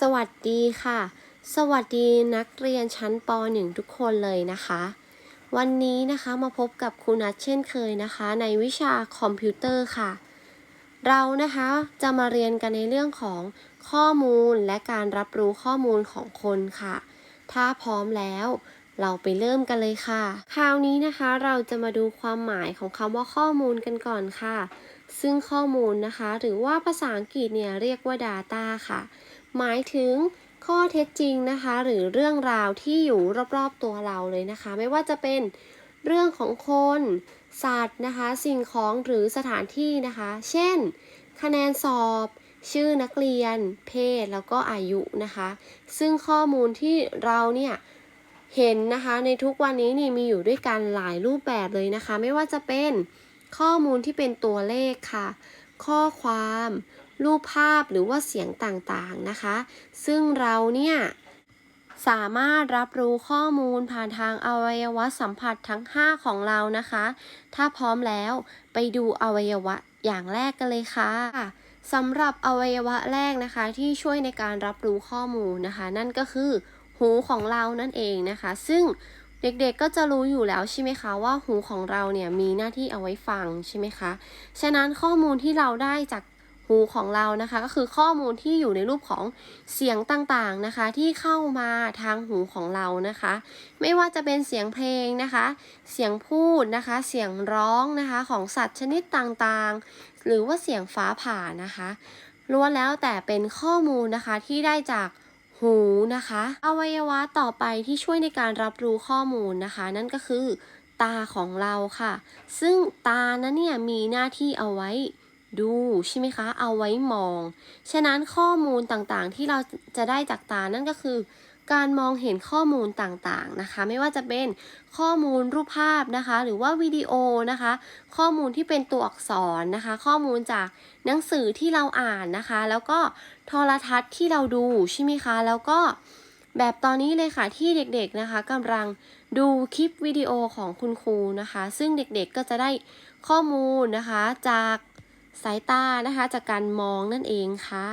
สวัสดีค่ะ สวัสดีนักเรียนชั้นป .1 ทุกคนเลยนะคะ วันนี้นะคะมาพบกับครูนัทเช่นเคยนะคะ ในวิชาคอมพิวเตอร์ค่ะ เรานะคะจะมาเรียนกันในเรื่องของข้อมูลและการรับรู้ข้อมูลของคนค่ะ ถ้าพร้อมแล้วเราไปเริ่มกันเลยค่ะ คราวนี้นะคะเราจะมาดูความหมายของคำว่าข้อมูลกันก่อนค่ะ ซึ่งข้อมูลนะคะ หรือว่าภาษาอังกฤษเนี่ยเรียกว่า Data ค่ะ หมายถึงข้อเท็จจริงนะคะ หรือเรื่องราวที่อยู่รอบๆตัวเราเลยนะคะ ไม่ว่าจะเป็นเรื่องของคน สัตว์นะคะ สิ่งของหรือสถานที่นะคะ เช่น คะแนนสอบ ชื่อนักเรียน เพศแล้วก็อายุนะคะ ซึ่งข้อมูลที่เราเนี่ยเห็นนะคะในทุกวันนี้นี่มีอยู่ด้วยกันหลายรูปแบบเลยนะคะ ไม่ว่าจะเป็นข้อมูลที่เป็นตัวเลขค่ะ ข้อความ รูปภาพหรือว่าเสียงต่างๆนะคะ ซึ่งเราเนี่ยสามารถรับรู้ข้อมูลผ่านทางอวัยวะสัมผัสทั้ง 5 ของเรานะคะ ถ้าพร้อมแล้วไปดูอวัยวะอย่างแรกกันเลยค่ะสำหรับอวัยวะแรกนะคะที่ช่วยในการรับรู้ข้อมูลนะคะ นั่นก็คือหูของเรานั่นเองนะคะ ซึ่งเด็กๆก็จะรู้อยู่แล้วใช่ไหมคะว่าหูของเราเนี่ยมีหน้าที่เอาไว้ฟังใช่ไหมคะ ฉะนั้นข้อมูลที่เราได้จาก หูของเรานะคะ ก็คือข้อมูลที่อยู่ในรูปของเสียงต่างๆนะคะ ที่เข้ามาทางหูของเรานะคะ ไม่ว่าจะเป็นเสียงเพลงนะคะ เสียงพูดนะคะ เสียงร้องนะคะของสัตว์ชนิดต่างๆ หรือว่าเสียงฟ้าผ่านะคะล้วนแล้วแต่เป็นข้อมูลนะคะที่ได้จากหูนะคะ อวัยวะต่อไปที่ช่วยในการรับรู้ข้อมูลนะคะ นั่นก็คือตาของเราค่ะ ซึ่งตานั้นเนี่ยมีหน้าที่เอาไว้ ดูใช่ไหมคะเอาไว้มอง ฉะนั้นข้อมูลต่างๆที่เราจะได้จากตานั่นก็คือ การมองเห็นข้อมูลต่างๆนะคะ ไม่ว่าจะเป็นข้อมูลรูปภาพนะคะ หรือว่าวิดีโอนะคะ ข้อมูลที่เป็นตัวอักษรนะคะ ข้อมูลจากหนังสือที่เราอ่านนะคะ แล้วก็โทรทัศน์ที่เราดูใช่ไหมคะแล้วก็แบบตอนนี้เลยค่ะที่เด็กๆนะคะกำลังดูคลิปวิดีโอของคุณครูนะคะ ซึ่งเด็กๆก็จะได้ข้อมูลนะคะจาก สายตานะคะจากการมองนั่นเองค่ะ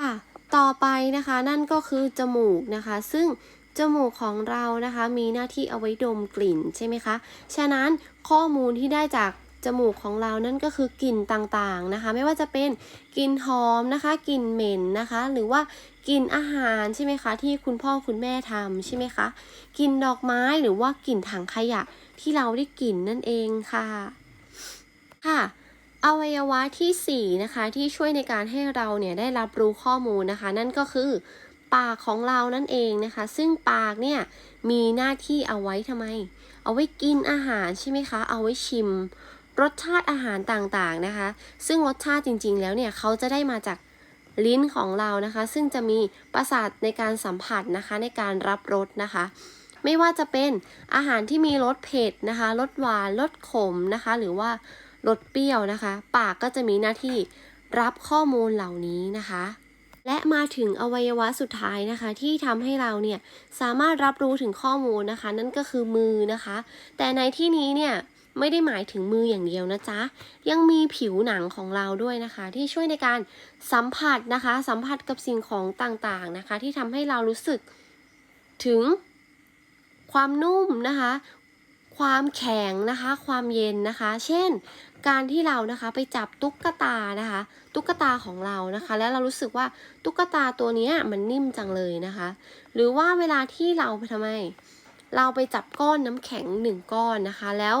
ค่ะ ต่อไปนะคะนั่นก็คือจมูกนะคะ ซึ่งจมูกของเรานะคะ มีหน้าที่เอาไว้ดมกลิ่นใช่ไหมคะ ฉะนั้นข้อมูลที่ได้จากจมูกของเรานั่นก็คือกลิ่นต่างๆนะคะ ไม่ว่าจะเป็นกลิ่นหอมนะคะกลิ่นเหม็นนะคะ หรือว่ากลิ่นอาหารใช่ไหมคะที่คุณพ่อคุณแม่ทำใช่ไหมคะกลิ่นดอกไม้หรือว่ากลิ่นถังขยะที่เราได้กลิ่นนั่นเองค่ะค่ะ อวัยวะที่ 4 นะคะ ที่ช่วยในการให้เราเนี่ยได้รับรู้ข้อมูลนะคะ นั่นก็คือปากของเรานั่นเองนะคะ ซึ่งปากเนี่ยมีหน้าที่เอาไว้ทำไม เอาไว้กินอาหารใช่ไหมคะ เอาไว้ชิม รสชาติอาหารต่างๆนะคะ ซึ่งรสชาติจริง ๆ แล้วเนี่ยเขาจะได้มาจากลิ้นของเรานะคะ ซึ่งจะมีประสาทในการสัมผัสนะคะในการรับรสนะคะ ไม่ว่าจะเป็นอาหารที่มีรสเผ็ดนะคะรสหวานรสขมนะคะ หรือว่า รสเปรี้ยวนะคะ ปากก็จะมีหน้าที่รับข้อมูลเหล่านี้นะคะ และมาถึงอวัยวะสุดท้ายนะคะ ที่ทำให้เราเนี่ยสามารถรับรู้ถึงข้อมูลนะคะ นั่นก็คือมือนะคะ แต่ในที่นี้เนี่ยไม่ได้หมายถึงมืออย่างเดียวนะจ๊ะ ยังมีผิวหนังของเราด้วยนะคะ ที่ช่วยในการสัมผัสนะคะ สัมผัสกับสิ่งของต่างๆนะคะ ที่ทำให้เรารู้สึกถึงความนุ่มนะคะ ความแข็งนะคะ ความเย็นนะคะ เช่น การที่เรานะคะไปจับตุ๊กตานะคะ ตุ๊กตาของเรานะคะ แล้วเรารู้สึกว่าตุ๊กตาตัวนี้มันนิ่มจังเลยนะคะ หรือว่าเวลาที่เราไปทำไม เราไปจับก้อนน้ำแข็งหนึ่งก้อนนะคะ แล้ว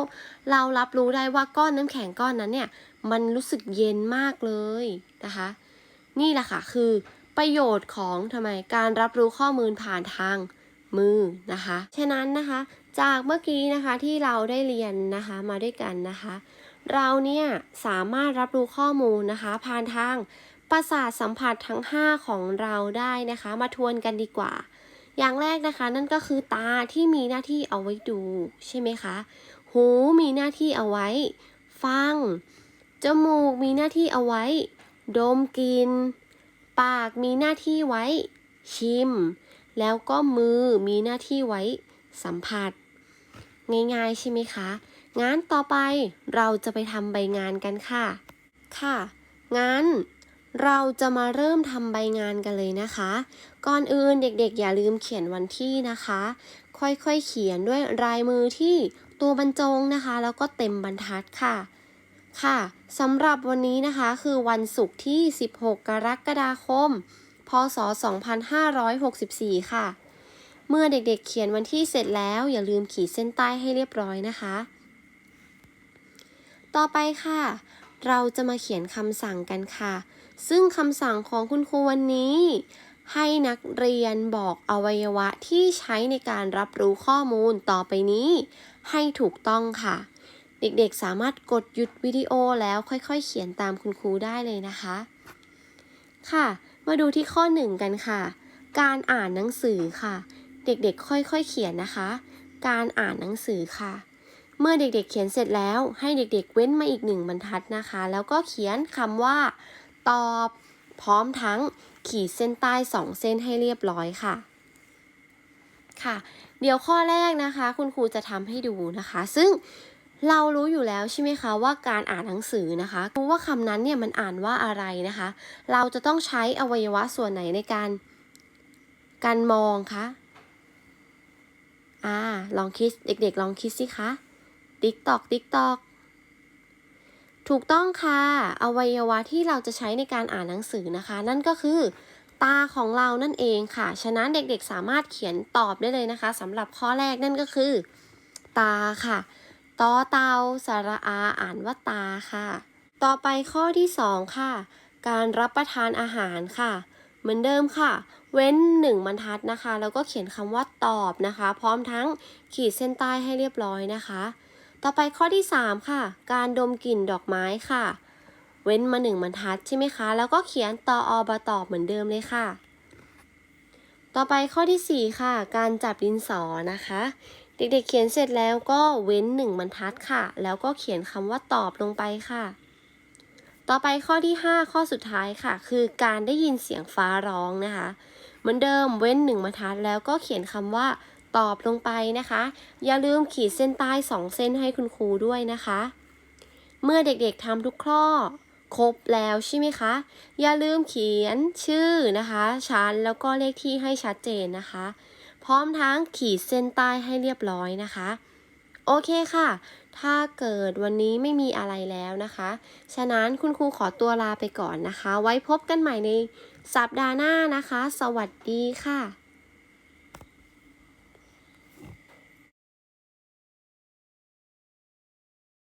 เรารับรู้ได้ว่าก้อนน้ำแข็งก้อนนั้นเนี่ยมันรู้สึกเย็นมากเลยนะคะ นี่แหละค่ะคือประโยชน์ของทำไมการรับรู้ข้อมูลผ่านทางมือนะคะ ฉะนั้นนะคะ จากเมื่อกี้นะคะที่เราได้เรียนนะคะมาด้วยกันนะคะ เราเนี่ยสามารถรับรู้ข้อมูลนะคะ ผ่านทางประสาทสัมผัสทั้ง 5 ของเราได้นะคะ มาทวนกันดีกว่า อย่างแรกนะคะนั่นก็คือตาที่มีหน้าที่เอาไว้ดูใช่ไหมคะ หูมีหน้าที่เอาไว้ ฟัง จมูกมีหน้าที่เอาไว้ ดมกลิน ปากมีหน้าที่ไว้ ชิม แล้วก็มือมีหน้าที่ไว้สัมผัส ง่ายๆใช่ไหมคะ งั้นต่อไปเราจะไปทำใบงานกันค่ะ ค่ะ งั้นเราจะมาเริ่มทำใบงานกันเลยนะคะ ก่อนอื่นเด็กๆ อย่าลืมเขียนวันที่นะคะ ค่อยๆเขียนด้วยลายมือที่ตัวบรรจงนะคะ แล้วก็เต็มบรรทัดค่ะ ค่ะสำหรับวันนี้นะคะคือวันศุกร์ที่ 16 กรกฎาคม พศ 2564 ค่ะ เมื่อเด็กๆเขียนวันที่เสร็จแล้ว อย่าลืมขีดเส้นใต้ให้เรียบร้อยนะคะ ต่อไปค่ะ เราจะมาเขียนคำสั่งกันค่ะ ซึ่งคำสั่งของคุณครูวันนี้ ให้นักเรียนบอกอวัยวะที่ใช้ในการรับรู้ข้อมูลต่อไปนี้ ให้ถูกต้องค่ะ เด็กๆสามารถกดหยุดวิดีโอแล้วค่อยๆ เขียนตามคุณครูได้เลยนะคะ ค่ะ มาดูที่ข้อหนึ่งกันค่ะ การอ่านหนังสือค่ะ เด็กๆ ค่อยๆ เขียนนะคะ การอ่านหนังสือค่ะ เมื่อเด็กๆเขียนเสร็จแล้ว ให้เด็กๆเว้นมาอีกหนึ่งบรรทัดนะคะ แล้วก็เขียนคำว่า ตอบพร้อมทั้งขีดเส้นใต้สองเส้นให้เรียบร้อยค่ะ ค่ะ เดี๋ยวข้อแรกนะคะ คุณครูจะทำให้ดูนะคะ ซึ่งเรารู้อยู่แล้วใช่ไหมคะว่าการอ่านหนังสือนะคะ รู้ว่าคำนั้นเนี่ยมันอ่านว่าอะไรนะคะ เราจะต้องใช้อวัยวะส่วนไหนในการการมองคะอ่าลองคิดเด็กๆ ลองคิดสิคะ ติ๊กตอกติ๊กตอกถูกต้องค่ะอวัยวะที่เราจะใช้ในการอ่านหนังสือนะคะ นั่นก็คือตาของเรานั่นเองค่ะ ฉะนั้นเด็กๆสามารถเขียนตอบได้เลยนะคะสำหรับข้อแรกนั่นก็คือ ตาค่ะตอเตาสระอาอ่านว่าตาค่ะ ต่อไปข้อที่สองค่ะ การรับประทานอาหารค่ะ เหมือนเดิมค่ะ เว้นหนึ่งบรรทัดนะคะ แล้วก็เขียนคำว่าตอบนะคะ พร้อมทั้งขีดเส้นใต้ให้เรียบร้อยนะคะ ต่อไปข้อที่ 3 ค่ะ การดมกลิ่นดอกไม้ค่ะ เว้นมาหนึ่งบรรทัดใช่ไหมคะ แล้วก็เขียนตออบตอบเหมือนเดิมเลยค่ะ ต่อไปข้อที่ 4 ค่ะ การจับดินสอนะคะ เด็กๆเขียนเสร็จแล้วก็เว้นหนึ่งบรรทัดค่ะ แล้วก็เขียนคำว่าตอบลงไปค่ะ ต่อไปข้อที่ 5 ข้อสุดท้ายค่ะ คือการได้ยินเสียงฟ้าร้องนะคะ เหมือนเดิมเว้นหนึ่งบรรทัดแล้วก็เขียนคำว่า ตอบลงไปนะคะ อย่าลืมขีดเส้นใต้สองเส้นให้คุณครูด้วยนะคะ เมื่อเด็กๆทำทุกข้อครบแล้วใช่ไหมคะ อย่าลืมเขียนชื่อนะคะ ชั้นแล้วก็เลขที่ให้ชัดเจนนะคะ พร้อมทั้งขีดเส้นใต้ให้เรียบร้อยนะคะ โอเคค่ะ ถ้าเกิดวันนี้ไม่มีอะไรแล้วนะคะ ฉะนั้นคุณครูขอตัวลาไปก่อนนะคะ ไว้พบกันใหม่ในสัปดาห์หน้านะคะ สวัสดีค่ะ